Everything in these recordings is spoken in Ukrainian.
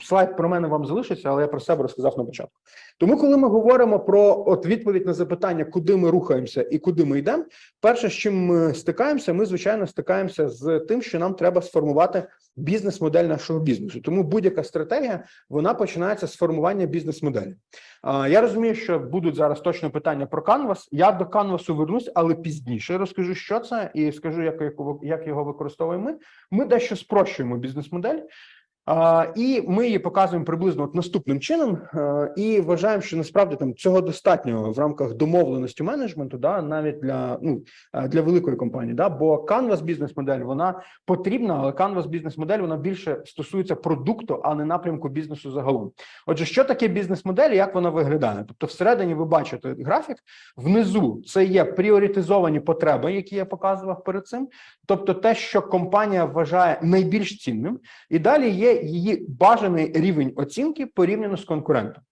Слайд про мене вам залишиться, але я про себе розказав на початку. Тому, коли ми говоримо про от відповідь на запитання, куди ми рухаємося і куди ми йдемо, перше, з чим ми стикаємося, ми звичайно стикаємося з тим, що нам треба сформувати бізнес-модель нашого бізнесу. Тому будь-яка стратегія вона починається з формування бізнес-моделі. Я розумію, що будуть зараз точно питання про Canvas. Я до Canvas вернусь, але пізніше розкажу, що це, і скажу, як його використовуємо ми. Ми дещо спрощуємо бізнес-модель. І ми її показуємо приблизно от наступним чином, е, і вважаємо, що насправді там цього достатньо в рамках домовленості менеджменту, да, навіть для ну е, для великої компанії, да, бо Canvas бізнес-модель вона потрібна, але Canvas бізнес-модель вона більше стосується продукту, а не напрямку бізнесу загалом. Отже, що таке бізнес-модель, як вона виглядає? Тобто, всередині ви бачите графік, внизу це є пріоритизовані потреби, які я показував перед цим, тобто те, що компанія вважає найбільш цінним, і далі є її бажаний рівень оцінки порівняно з конкурентом.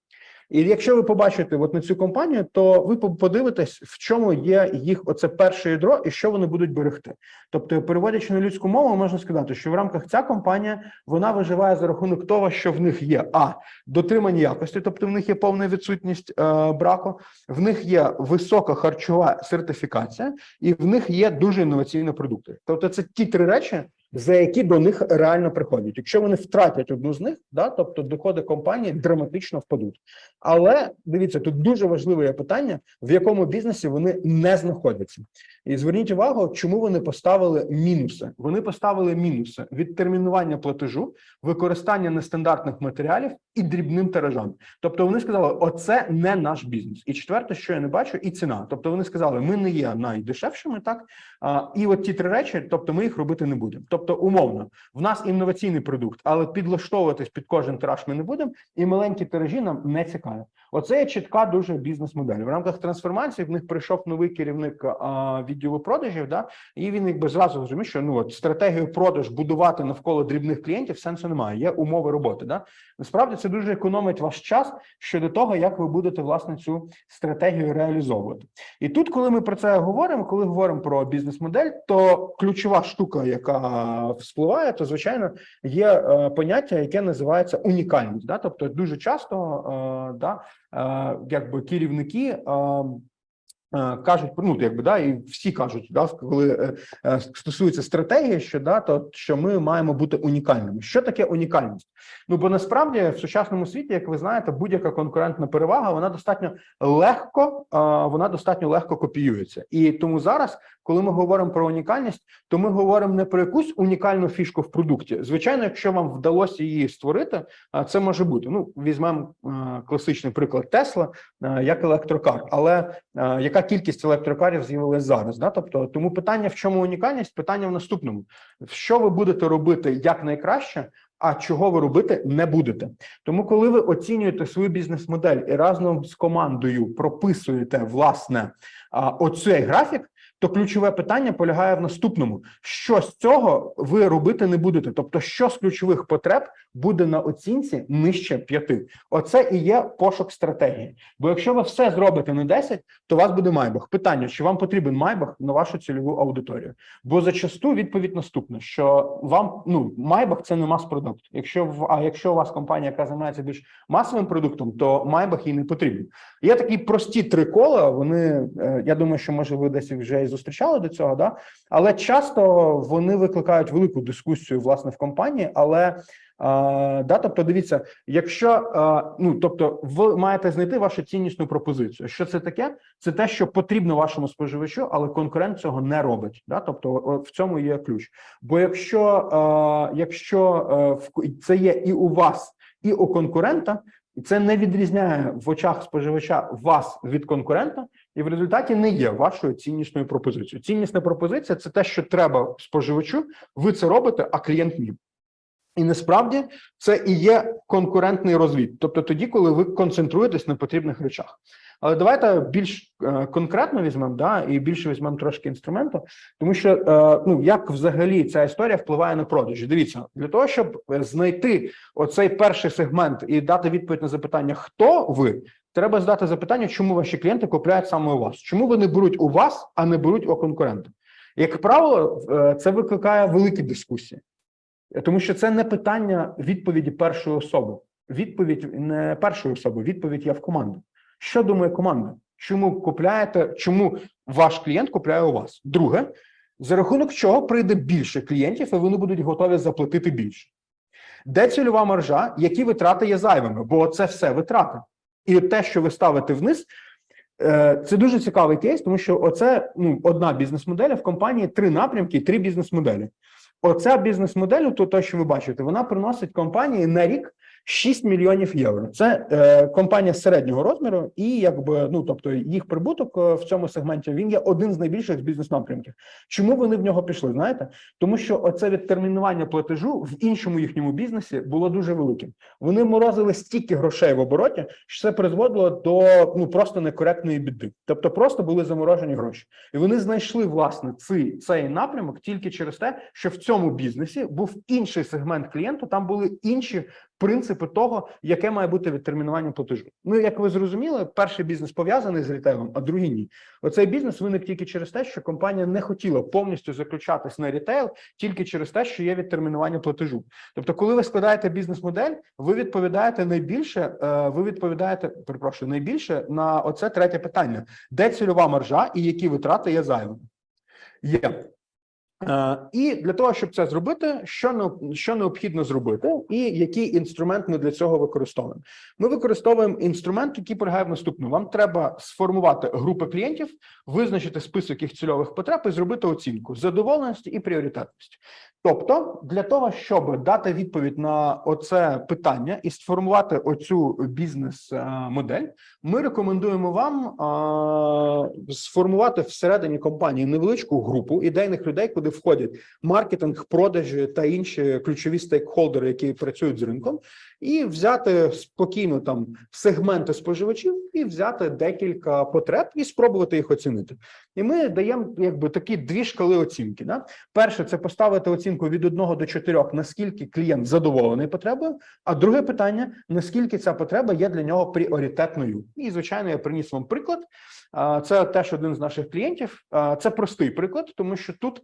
І якщо ви побачите от на цю компанію, то ви подивитесь, в чому є їх оце перше ядро і що вони будуть берегти. Тобто, переводячи на людську мову, можна сказати, що в рамках ця компанія вона виживає за рахунок того, що в них є а дотримання якості, тобто в них є повна відсутність е, браку, в них є висока харчова сертифікація, і в них є дуже інноваційні продукти. Тобто, це ті три речі за які до них реально приходять. Якщо вони втратять одну з них, да, тобто доходи компанії драматично впадуть. Але дивіться, тут дуже важливе питання, в якому бізнесі вони не знаходяться. І зверніть увагу, чому вони поставили мінуси. Вони поставили мінуси від термінування платежу, використання нестандартних матеріалів і дрібним тиражам. Тобто вони сказали, оце не наш бізнес. І четверте, що я не бачу, і ціна. Тобто вони сказали, ми не є найдешевшими, так а, і от ті три речі, тобто ми їх робити не будемо. Тобто, умовно, в нас інноваційний продукт, але підлаштовуватись під кожен тираж ми не будемо, і маленькі тиражі нам не цікаві. Оце є чітка дуже бізнес-модель. В рамках трансформації в них прийшов новий керівник а, відділу продажів. Да, і він якби зразу зрозумів, що ну от стратегію продаж будувати навколо дрібних клієнтів сенсу немає. Є умови роботи. Да, насправді це дуже економить ваш час щодо того, як ви будете власне цю стратегію реалізовувати. І тут, коли ми про це говоримо, коли говоримо про бізнес-модель, то ключова штука, яка вспливає, то звичайно є е, поняття, яке називається унікальність. Да? Тобто, дуже часто е, да, е, якби керівники. Е, кажуть, ну якби да, і всі кажуть, да, коли е, е, стосується стратегії, що да, то що ми маємо бути унікальними. Що таке унікальність? Ну бо насправді в сучасному світі, як ви знаєте, будь-яка конкурентна перевага вона достатньо легко, вона достатньо легко копіюється, і тому зараз, коли ми говоримо про унікальність, то ми говоримо не про якусь унікальну фішку в продукті. Звичайно, якщо вам вдалося її створити, це може бути. Ну візьмемо класичний приклад Тесла як електрокар, але яка кількість електрокарів з'явилась зараз? Да? Тобто, тому питання в чому унікальність? Питання в наступному: що ви будете робити як найкраще, а чого ви робити не будете. Тому, коли ви оцінюєте свою бізнес-модель і разом з командою прописуєте власне оцей графік то ключове питання полягає в наступному: що з цього ви робити не будете? Тобто, що з ключових потреб буде на оцінці нижче п'яти? Оце і є пошук стратегії. Бо якщо ви все зробите на 10, то у вас буде майбах. Питання: чи вам потрібен майбах на вашу цільову аудиторію? Бо зачасту відповідь наступна: що вам ну майбах це не мас-продукт. Якщо в а якщо у вас компанія, яка займається більш масовим продуктом, то майбах їй не потрібен. Є такі прості три кола. Вони е, я думаю, що може ви десь вже зустрічали до цього, да але часто вони викликають велику дискусію власне в компанії. Але а, да, тобто, дивіться, якщо а, ну тобто, ви маєте знайти вашу ціннісну пропозицію. Що це таке? Це те, що потрібно вашому споживачу, але конкурент цього не робить. Да, тобто, в цьому є ключ. Бо якщо а, якщо а, це є і у вас, і у конкурента. І це не відрізняє в очах споживача вас від конкурента, і в результаті не є вашою ціннісною пропозицією. Ціннісна пропозиція це те, що треба споживачу. Ви це робите, а клієнт ні. І насправді це і є конкурентний розвід, тобто тоді, коли ви концентруєтесь на потрібних речах. Але давайте більш е, конкретно візьмемо, да, і більше візьмемо трошки інструменту, тому що е, ну як взагалі ця історія впливає на продажі. Дивіться, для того, щоб знайти оцей перший сегмент і дати відповідь на запитання, хто ви, треба задати запитання, чому ваші клієнти купляють саме у вас, чому вони беруть у вас, а не беруть у конкурента. Як правило, е, це викликає великі дискусії. Тому що це не питання відповіді першої особи. Відповідь не першої особи, відповідь є в команді. Що думає команда? Чому купляєте? Чому ваш клієнт купляє у вас? Друге, за рахунок чого прийде більше клієнтів, і вони будуть готові заплатити більше. Де цільова маржа, які витрати є зайвими? Бо це все витрати. І те, що ви ставите вниз, е, це дуже цікавий кейс, тому що оце ну, одна бізнес-модель, а в компанії три напрямки три бізнес-моделі. Оця бізнес-модель, то те, що ви бачите, вона приносить компанії на рік 6 мільйонів євро. Це е, компанія середнього розміру, і якби ну тобто їх прибуток е, в цьому сегменті він є один з найбільших з бізнес-напрямків. Чому вони в нього пішли? Знаєте, тому що оце відтермінування платежу в іншому їхньому бізнесі було дуже великим. Вони морозили стільки грошей в обороті, що це призводило до ну просто некоректної біди. Тобто, просто були заморожені гроші, і вони знайшли власне цей, цей напрямок тільки через те, що в цьому бізнесі був інший сегмент клієнту. Там були інші принципи того, яке має бути відтермінування платежу. Ну як ви зрозуміли, перший бізнес пов'язаний з рітейлом, а другий ні. Оцей бізнес виник тільки через те, що компанія не хотіла повністю заключатись на рітейл, тільки через те, що є відтермінування платежу. Тобто, коли ви складаєте бізнес-модель, ви відповідаєте найбільше. е, Ви відповідаєте, перепрошую, найбільше на оце третє питання: де цільова маржа і які витрати є зайвими? Є. Е, І для того, щоб це зробити, що необхідно зробити, і який інструмент ми для цього використовуємо? Ми використовуємо інструмент, який полягає в наступному. Вам треба сформувати групи клієнтів, визначити список їх цільових потреб і зробити оцінку задоволеності і пріоритетності. Тобто, для того, щоб дати відповідь на оце питання і сформувати оцю бізнес-модель, ми рекомендуємо вам а, сформувати всередині компанії невеличку групу ідейних людей, куди входять маркетинг, продажі та інші ключові стейкхолдери, які працюють з ринком, і взяти спокійно там сегменти споживачів і взяти декілька потреб і спробувати їх оцінити. І ми даємо якби такі дві шкали оцінки. Да? Перше, це поставити оцінку від 1 до 4, наскільки клієнт задоволений потребою. А друге питання: наскільки ця потреба є для нього пріоритетною. І звичайно, я приніс вам приклад. Це теж один з наших клієнтів. Це простий приклад, тому що тут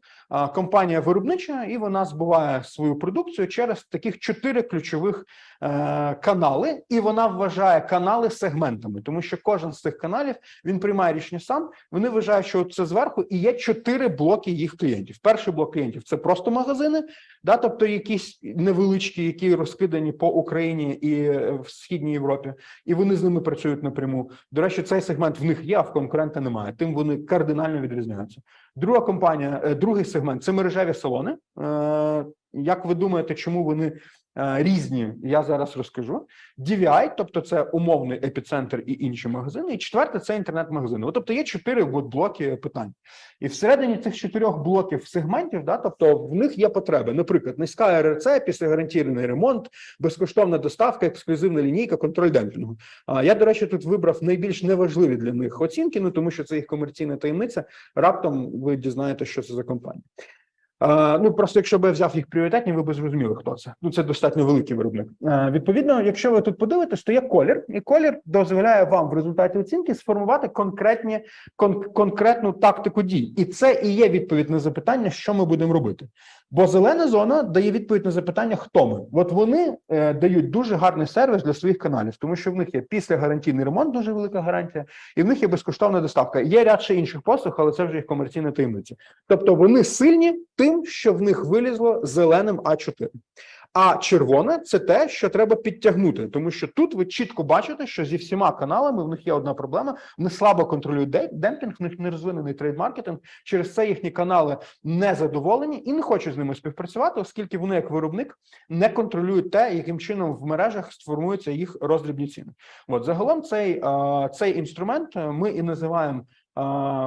компанія виробнича і вона збуває свою продукцію через таких чотири ключових е, канали, і вона вважає канали сегментами, тому що кожен з цих каналів він приймає рішення сам. Вони вважають, що це зверху і є чотири блоки їх клієнтів. Перший блок клієнтів це просто магазини, да, тобто якісь невеличкі, які розкидані по Україні і е, в східній Європі, і вони з ними працюють напряму. До речі, цей сегмент в них є, а в конкурента немає. Тим вони кардинально відрізняються. Друга компанія, е, другий сегмент це мережеві салони. Е, Як ви думаєте, чому вони різні? Я зараз розкажу. DVI, тобто це умовний епіцентр і інші магазини. І четверте це інтернет-магазини. Тобто є чотири блоки питань. І всередині цих чотирьох блоків сегментів, да, тобто в них є потреби. Наприклад, низька РРЦ, післягарантійний ремонт, безкоштовна доставка, ексклюзивна лінійка, контроль демпінгу. Я, до речі, тут вибрав найбільш неважливі для них оцінки, ну тому що це їх комерційна таємниця. Раптом ви дізнаєтеся, що це за компанія. А, ну просто якщо б я взяв їх пріоритетні, ви б зрозуміли, хто це. Ну це достатньо великий виробник. Відповідно, якщо ви тут подивитесь, то є колір, і колір дозволяє вам в результаті оцінки сформувати конкретні кон, конкретну тактику дій, і це і є відповідь на запитання, що ми будемо робити. Бо зелена зона дає відповідь на запитання, хто ми. От вони е, дають дуже гарний сервіс для своїх каналів, тому що в них є після гарантійний ремонт, дуже велика гарантія, і в них є безкоштовна доставка. Є ряд ще інших послуг, але це вже їх комерційна таємниця. Тобто вони сильні тим, що в них вилізло зеленим А4. А червоне це те, що треба підтягнути, тому що тут ви чітко бачите, що зі всіма каналами в них є одна проблема: вони слабо контролюють демпінг, в них не розвинений трейд-маркетинг. Через це їхні канали не задоволені і не хочуть з ними співпрацювати, оскільки вони, як виробник, не контролюють те, яким чином в мережах сформуються їх роздрібні ціни. От загалом цей, цей інструмент е, ми і називаємо.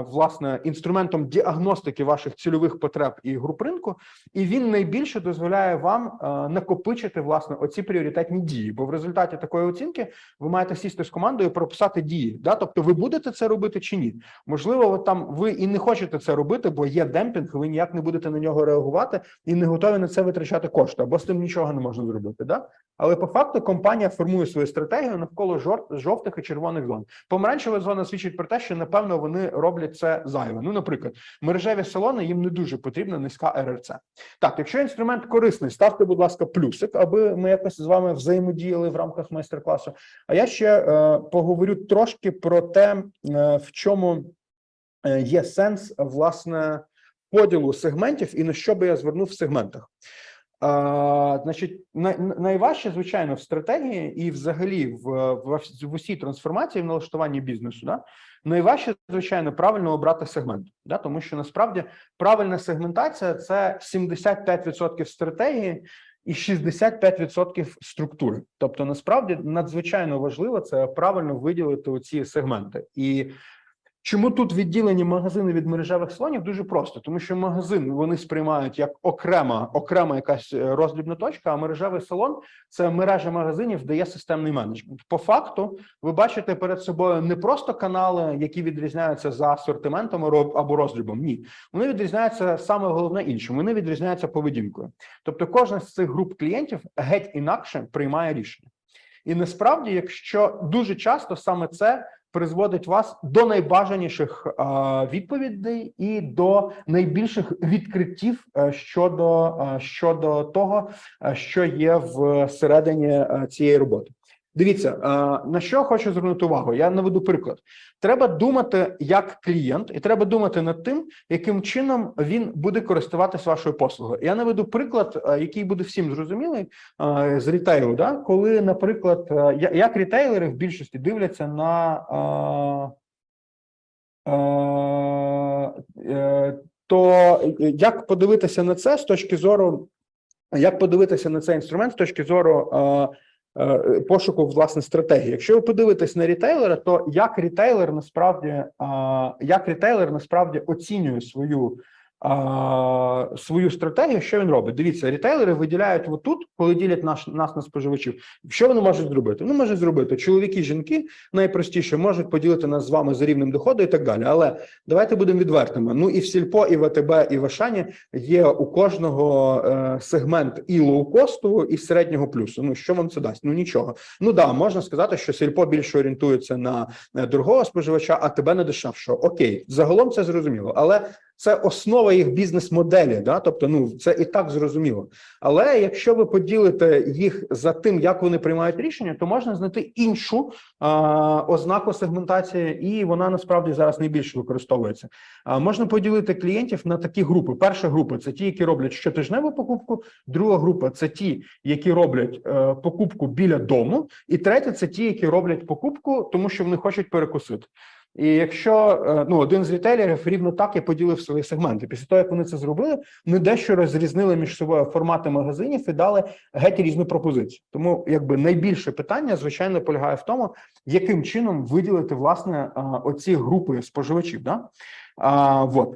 Власне, інструментом діагностики ваших цільових потреб і груп ринку, і він найбільше дозволяє вам е, накопичити власне оці пріоритетні дії. Бо в результаті такої оцінки ви маєте сісти з командою і прописати дії. Да? Тобто, ви будете це робити чи ні? Можливо, от там ви і не хочете це робити, бо є демпінг, ви ніяк не будете на нього реагувати і не готові на це витрачати кошти, або з тим нічого не можна зробити. Да? Але по факту компанія формує свою стратегію навколо жовтих і червоних зон. Помаранчева зона свідчить про те, що напевно вони роблять це зайве. Ну, наприклад, мережеві салони їм не дуже потрібна низька РРЦ. Так, якщо інструмент корисний, ставте, будь ласка, плюсик, аби ми якось з вами взаємодіяли в рамках майстер-класу. А я ще е, поговорю трошки про те, е, в чому е, є сенс власне поділу сегментів і на що би я звернув в сегментах. А, значить, най, найважче, звичайно, в стратегії і взагалі в, в, в усій трансформації в налаштуванні бізнесу, да, найважче, звичайно, правильно обрати сегмент, да, тому що насправді правильна сегментація це 75% стратегії і 65% структури. Тобто, насправді надзвичайно важливо це правильно виділити оці сегменти. І Чому тут відділені магазини від мережевих салонів? Дуже просто, тому що магазин вони сприймають як окрема, окрема якась е, роздрібна точка, а мережевий салон це мережа магазинів, де є системний менеджмент. По факту, ви бачите перед собою не просто канали, які відрізняються за асортиментом або- роздрібом. Ні, вони відрізняються саме головне іншим. Вони відрізняються поведінкою. Тобто, кожна з цих груп клієнтів геть інакше приймає рішення. І насправді, якщо дуже часто саме це призводить вас до найбажаніших е, відповідей і до найбільших відкриттів е, щодо, е, щодо того, що є всередині цієї роботи. Дивіться, е, на що хочу звернути увагу. Я наведу приклад. Треба думати як клієнт, і треба думати над тим, яким чином він буде користуватись вашою послугою. Я наведу приклад, е, який буде всім зрозумілий е, з рітейлу. Да? Коли, наприклад, як рітейлери в більшості дивляться на то як подивитися на це з точки зору, як подивитися на цей інструмент з точки зору пошуку власне стратегії? Якщо ви подивитесь на рітейлера, то як рітейлер насправді е, як рітейлер насправді оцінює свою а, свою стратегію, що він робить? Дивіться, рітейлери виділяють отут, коли ділять наш нас на споживачів. Що вони можуть зробити? Ну, можуть зробити чоловіки, жінки найпростіше можуть поділити нас з вами за рівнем доходу і так далі. Але давайте будемо відвертими. Ну і в Сільпо, і в АТБ, і в Ашані є у кожного е, сегмент і лоукосту, і середнього плюсу. Ну що вам це дасть? Ну нічого. Ну да, можна сказати, що Сільпо більше орієнтується на е, дорогого споживача, а тебе на дешевшого. Окей, загалом це зрозуміло, але це основа їх бізнес-моделі. Да? Тобто, ну це і так зрозуміло. Але якщо ви поділите їх за тим, як вони приймають рішення, то можна знайти іншу а, ознаку сегментації, і вона насправді зараз найбільше використовується. А можна поділити клієнтів на такі групи. Перша група це ті, які роблять щотижневу покупку. Друга група це ті, які роблять е, покупку біля дому, і третя це ті, які роблять покупку, тому що вони хочуть перекусити. І якщо е, ну один з рітейлерів рівно так і поділив свої сегменти. Після того, як вони це зробили, вони дещо розрізнили між собою формати магазинів і дали геть різну пропозицію. Тому якби найбільше питання, звичайно, полягає в тому, яким чином виділити власне оці групи споживачів. Да? А, вот.